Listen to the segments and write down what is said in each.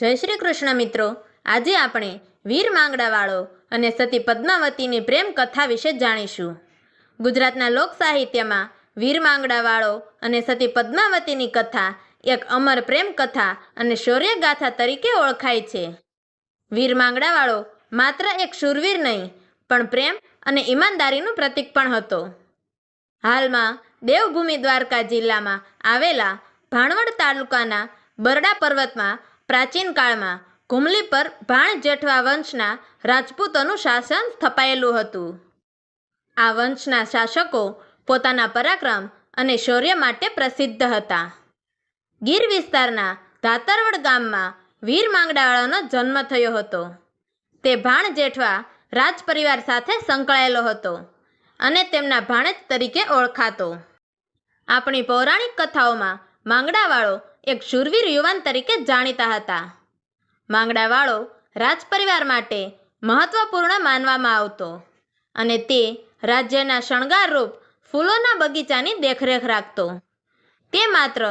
જય શ્રી કૃષ્ણ મિત્રો. આજે આપણે વીર માંગડાવાળો અને સતી પદ્માવતીની પ્રેમ કથા વિશે જાણીશું. ગુજરાતના લોક સાહિત્યમાં વીર માંગડાવાળો અને સતી પદ્માવતીની કથા એક અમર પ્રેમ કથા અને શૌર્યગાથા તરીકે ઓળખાય છે. વીર માંગડાવાળો માત્ર એક શૂરવીર નહીં, પણ પ્રેમ અને ઈમાનદારીનું પ્રતીક પણ હતો. હાલમાં દેવભૂમિ દ્વારકા જિલ્લામાં આવેલા ભાણવડ તાલુકાના બરડા પર્વતમાં પ્રાચીન કાળમાં ઘુમલી પર ભાણ જેઠવા વંશના રાજપૂતોનું શાસન સ્થપાયેલું હતું. આ વંશના શાસકો પોતાના પરાક્રમ અને શૌર્ય માટે પ્રસિદ્ધ હતા. ગીર વિસ્તારના ધાતરવડ ગામમાં વીર માંગડાવાળાનો જન્મ થયો હતો. તે ભાણ જેઠવા રાજપરિવાર સાથે સંકળાયેલો હતો અને તેમના ભાણેજ તરીકે ઓળખાતો. આપણી પૌરાણિક કથાઓમાં માંગડાવાળો એક શૂરવીર યુવાન તરીકે જાણીતા હતા. માંગડાવાળો રાજપરિવાર માટે મહત્વપૂર્ણ માનવામાં આવતો અને તે રાજ્યના શણગારરૂપ ફૂલોના બગીચાની દેખરેખ રાખતો. તે માત્ર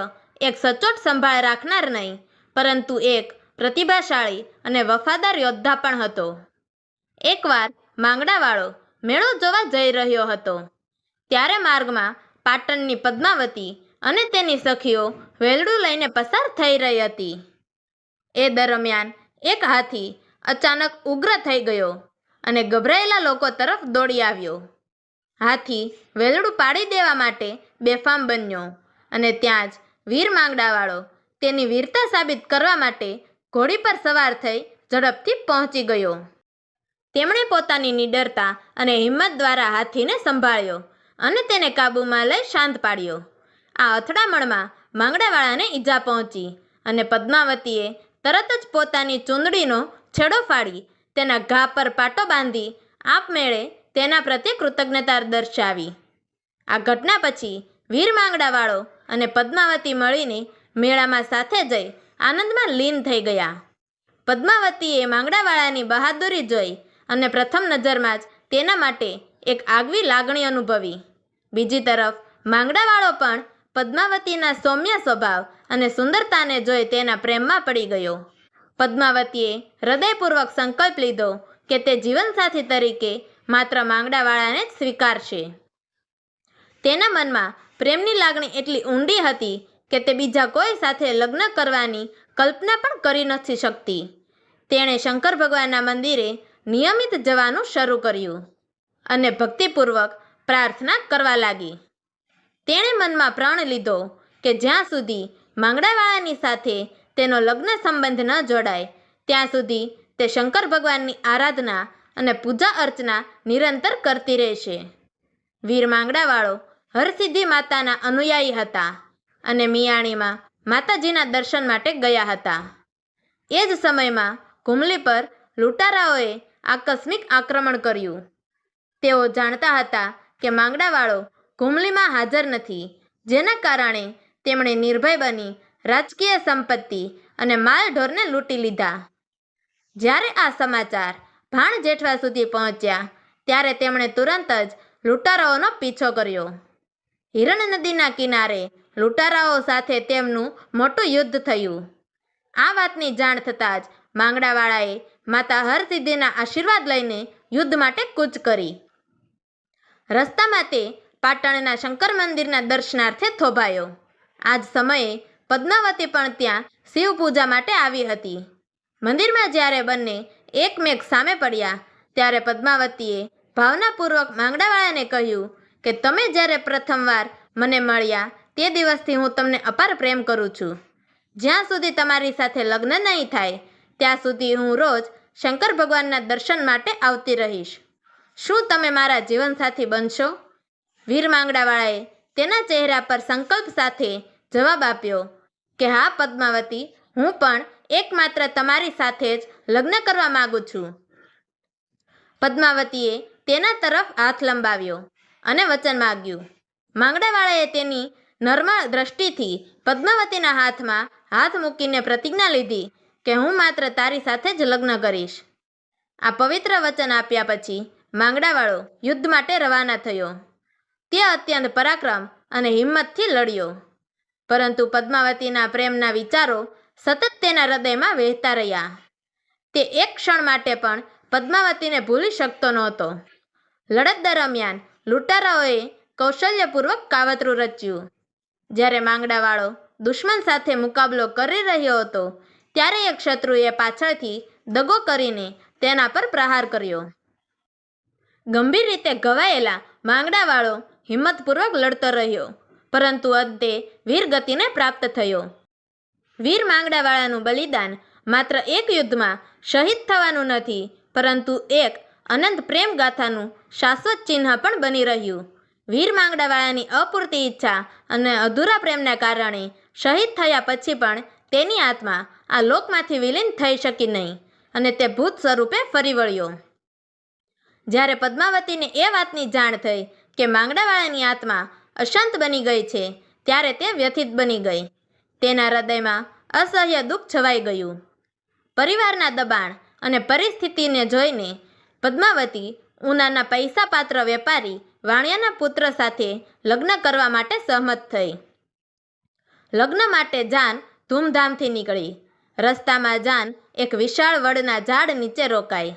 એક સચોટ સંભાળ રાખનાર નહીં, પરંતુ એક પ્રતિભાશાળી અને વફાદાર યોદ્ધા પણ હતો. એકવાર માંગડાવાળો મેળો જોવા જઈ રહ્યો હતો, ત્યારે માર્ગમાં પાટણની પદ્માવતી અને તેની સખીઓ વેલડું લઈને પસાર થઈ રહી હતી. એ દરમિયાન એક હાથી અચાનક ઉગ્ર થઈ ગયો અને ગભરાયેલા લોકો તરફ દોડી આવ્યો. હાથી વેલડું પાડી દેવા માટે બેફામ બન્યો અને ત્યાં જ વીર માંગડાવાળો તેની વીરતા સાબિત કરવા માટે ઘોડી પર સવાર થઈ ઝડપથી પહોંચી ગયો. તેમણે પોતાની નિડરતા અને હિંમત દ્વારા હાથીને સંભાળ્યો અને તેને કાબૂમાં લઈ શાંત પાડ્યો. આ અથડામણમાં માંગડાવાળાને ઈજા પહોંચી અને પદ્માવતીએ તરત જ પોતાની ચૂંદડીનો છેડો ફાડી તેના ઘા પર પાટો બાંધી આપમેળે તેના પ્રત્યે કૃતજ્ઞતા દર્શાવી. આ ઘટના પછી વીર માંગડાવાળો અને પદ્માવતી મળીને મેળામાં સાથે જઈ આનંદમાં લીન થઈ ગયા. પદ્માવતીએ માંગડાવાળાની બહાદુરી જોઈ અને પ્રથમ નજરમાં જ તેના માટે એક આગવી લાગણી અનુભવી. બીજી તરફ માંગડાવાળો પણ પદ્માવતીના સૌમ્ય સ્વભાવ અને સુંદરતાને જોઈ તેના પ્રેમમાં પડી ગયો. પદ્માવતીએ હૃદયપૂર્વક સંકલ્પ લીધો કે તે જીવનસાથી તરીકે માત્ર માંગડાવાળાને જ સ્વીકારશે. તેના મનમાં પ્રેમની લાગણી એટલી ઊંડી હતી કે તે બીજા કોઈ સાથે લગ્ન કરવાની કલ્પના પણ કરી નથી શકતી. તેણે શંકર ભગવાનના મંદિરે નિયમિત જવાનું શરૂ કર્યું અને ભક્તિપૂર્વક પ્રાર્થના કરવા લાગી. તેણે મનમાં પ્રણ લીધો કે જ્યાં સુધી માંગડાવાળાની સાથે તેનો લગ્ન સંબંધ ન જોડાય, ત્યાં સુધી તે શંકર ભગવાનની આરાધના અને પૂજા અર્ચના નિરંતર કરતી રહેશે. વીર માંગડાવાળો હરસિદ્ધિ માતાના અનુયાયી હતા અને મિયાણીમાં માતાજીના દર્શન માટે ગયા હતા. એ જ સમયમાં ઘુમલી પર લૂંટારાઓએ આકસ્મિક આક્રમણ કર્યું. તેઓ જાણતા હતા કે માંગડાવાળો ઘુમલીમાં હાજર નથી. જેના કારણે તેમણે નિર્ભય બની રાજકીય સંપત્તિ અને માલઢોરને લૂંટી લીધા. જ્યારે આ સમાચાર ભાણ જેઠવા સુધી પહોંચ્યા, ત્યારે તેમણે તુરંત જ લૂંટારાઓનો પીછો કર્યો. હિરણ નદીના કિનારે લૂંટારાઓ સાથે તેમનું મોટું યુદ્ધ થયું. આ વાતની જાણ થતાં જ માંગડાવાળાએ માતા હરસિદ્ધિના આશીર્વાદ લઈને યુદ્ધ માટે કૂચ કરી. રસ્તામાં તે પાટણના શંકર મંદિરના દર્શનાર્થે થોભાયો. આ જ સમયે પદ્માવતી પણ ત્યાં શિવ પૂજા માટે આવી હતી. મંદિરમાં જ્યારે બંને એકમેક સામે પડ્યા, ત્યારે પદ્માવતીએ ભાવનાપૂર્વક માંગડાવાળાને કહ્યું કે, તમે જ્યારે પ્રથમવાર મને મળ્યા, તે દિવસથી હું તમને અપાર પ્રેમ કરું છું. જ્યાં સુધી તમારી સાથે લગ્ન નહીં થાય, ત્યાં સુધી હું રોજ શંકર ભગવાનના દર્શન માટે આવતી રહીશ. શું તમે મારા જીવનસાથી બનશો? વીર માંગડાવાળાએ તેના ચહેરા પર સંકલ્પ સાથે જવાબ આપ્યો કે, હા, પદ્માવતી, હું પણ એકમાત્ર તમારી સાથે જ લગ્ન કરવા માગું છું. પદ્માવતીએ તેના તરફ હાથ લંબાવ્યો અને વચન માગ્યું. માંગડાવાળાએ તેની નર્મળ દ્રષ્ટિથી પદ્માવતીના હાથમાં હાથ મૂકીને પ્રતિજ્ઞા લીધી કે, હું માત્ર તારી સાથે જ લગ્ન કરીશ. આ પવિત્ર વચન આપ્યા પછી માંગડાવાળો યુદ્ધ માટે રવાના થયો. તે અત્યંત પરાક્રમ અને હિંમતથી લડ્યો. પરંતુ પદ્માવતીના પ્રેમના વિચારો સતત તેના હૃદયમાં વહેતા રહ્યા. તે એક ક્ષણ માટે પણ પદ્માવતીને ભૂલી શકતો નહોતો. લડત દરમિયાન લૂંટારાઓએ કૌશલ્યપૂર્વક કાવતરું રચ્યું. જ્યારે માંગડાવાળો દુશ્મન સાથે મુકાબલો કરી રહ્યો હતો, ત્યારે એક શત્રુએ પાછળથી દગો કરીને તેના પર પ્રહાર કર્યો. ગંભીર રીતે ઘવાયેલા માંગડાવાળો હિંમતપૂર્વક લડતો રહ્યો, પરંતુ અંતે વીરગતિને પ્રાપ્ત થયો. વીર માંગડાવાળાનું બલિદાન માત્ર એક યુદ્ધમાં શહીદ થવાનું નથી, પરંતુ એક અનંત પ્રેમ ગાથાનું શાશ્વત ચિહ્ન પણ બની રહ્યું. વીર માંગડાવાળાની અપૂરતી ઈચ્છા અને અધૂરા પ્રેમના કારણે શહીદ થયા પછી પણ તેની આત્મા આ લોકમાંથી વિલીન થઈ શકી નહીં અને તે ભૂત સ્વરૂપે ફરી વળ્યો. જ્યારે પદ્માવતીને એ વાતની જાણ થઈ કે માંગડાવાળાની આત્મા અશાંત બની ગઈ છે, ત્યારે તે વ્યથિત બની ગઈ. તેના હૃદયમાં અસહ્ય દુઃખ છવાઈ ગયું. પરિવારના દબાણ અને પરિસ્થિતિને જોઈને પદ્માવતી ઉનાના પૈસા પાત્ર વેપારી વાણિયાના પુત્ર સાથે લગ્ન કરવા માટે સહમત થઈ. લગ્ન માટે જાન ધૂમધામથી નીકળી. રસ્તામાં જાન એક વિશાળ વડના ઝાડ નીચે રોકાઈ.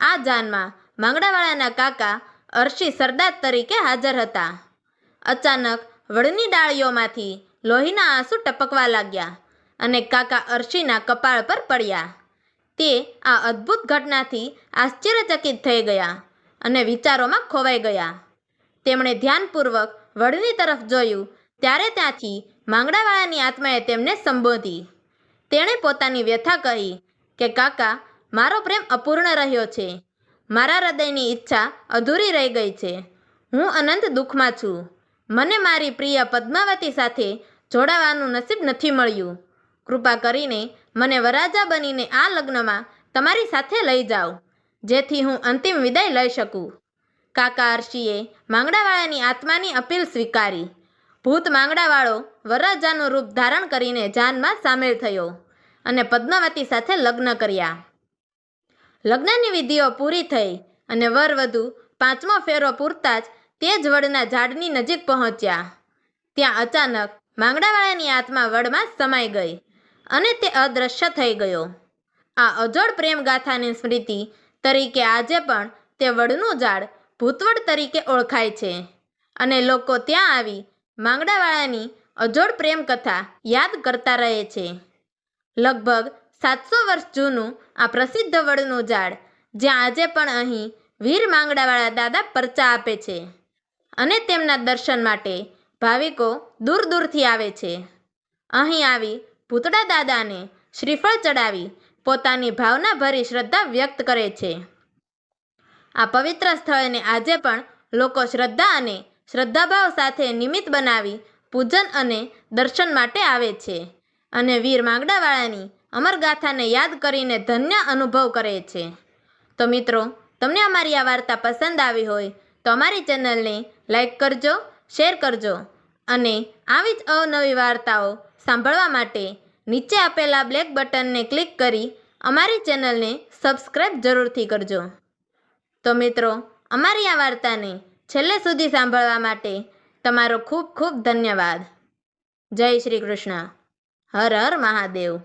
આ જાનમાં માંગડાવાળાના કાકા અર્શી સરદાર તરીકે હાજર હતા. અચાનક વડની ડાળીઓમાંથી લોહીના આંસુ ટપકવા લાગ્યા અને કાકા અરશીના કપાળ પર પડ્યા. તે આ અદ્ભુત ઘટનાથી આશ્ચર્યચકિત થઈ ગયા અને વિચારોમાં ખોવાઈ ગયા. તેમણે ધ્યાનપૂર્વક વડની તરફ જોયું, ત્યારે ત્યાંથી માંગડાવાળાની આત્માએ તેમને સંબોધી. તેણે પોતાની વ્યથા કહી કે, કાકા, મારો પ્રેમ અપૂર્ણ રહ્યો છે. મારા હૃદયની ઈચ્છા અધૂરી રહી ગઈ છે. હું અનંત દુઃખમાં છું. મને મારી પ્રિય પદ્માવતી સાથે જોડાવાનું નસીબ નથી મળ્યું. કૃપા કરીને મને વરાજા બનીને આ લગ્નમાં તમારી સાથે લઈ જાઓ, જેથી હું અંતિમ વિદાય લઈ શકું. કાકા અર્શીએ માંગડાવાળાની આત્માની અપીલ સ્વીકારી. ભૂત માંગડાવાળો વરરાજાનું રૂપ ધારણ કરીને જાનમાં સામેલ થયો અને પદ્માવતી સાથે લગ્ન કર્યા. લગ્નની વિધિઓ પૂરી થઈ અને વર વધુ પાંચમો ફેરો પૂરતા જ તે જ વડના ઝાડની નજીક પહોંચ્યા. ત્યાં અચાનક માંગડાવાળાની આત્મા વડમાં સમાઈ ગઈ અને તે અદૃશ્ય થઈ ગયો. આ અજોડ પ્રેમગાથાની સ્મૃતિ તરીકે આજે પણ તે વડનું ઝાડ ભૂતવડ તરીકે ઓળખાય છે અને લોકો ત્યાં આવી માંગડાવાળાની અજોડ પ્રેમ કથા યાદ કરતા રહે છે. લગભગ સાતસો વર્ષ જૂનું આ પ્રસિદ્ધ વડનું ઝાડ, જ્યાં આજે પણ અહીં વીર માંગડાવાળા દાદા પરચા આપે છે અને તેમના દર્શન માટે ભાવિકો દૂર દૂરથી આવે છે. અહીં આવી ભૂતડા દાદાને શ્રીફળ ચડાવી પોતાની ભાવનાભરી શ્રદ્ધા વ્યક્ત કરે છે. આ પવિત્ર સ્થળને આજે પણ લોકો શ્રદ્ધા અને શ્રદ્ધાભાવ સાથે નિમિત્ત બનાવી પૂજન અને દર્શન માટે આવે છે અને વીર માંગડાવાળાની અમરગાથાને યાદ કરીને ધન્ય અનુભવ કરે છે. તો મિત્રો, તમને અમારી આ વાર્તા પસંદ આવી હોય તો અમારી ચેનલને લાઈક કરજો, શેર કરજો અને આવી જ અવનવી વાર્તાઓ સાંભળવા માટે નીચે આપેલા બ્લેક બટનને ક્લિક કરી અમારી ચેનલને સબસ્ક્રાઈબ જરૂરથી કરજો. તો મિત્રો, અમારી આ વાર્તાને છેલ્લે સુધી સાંભળવા માટે તમારો ખૂબ ખૂબ ધન્યવાદ. જય શ્રી કૃષ્ણ. હર હર મહાદેવ.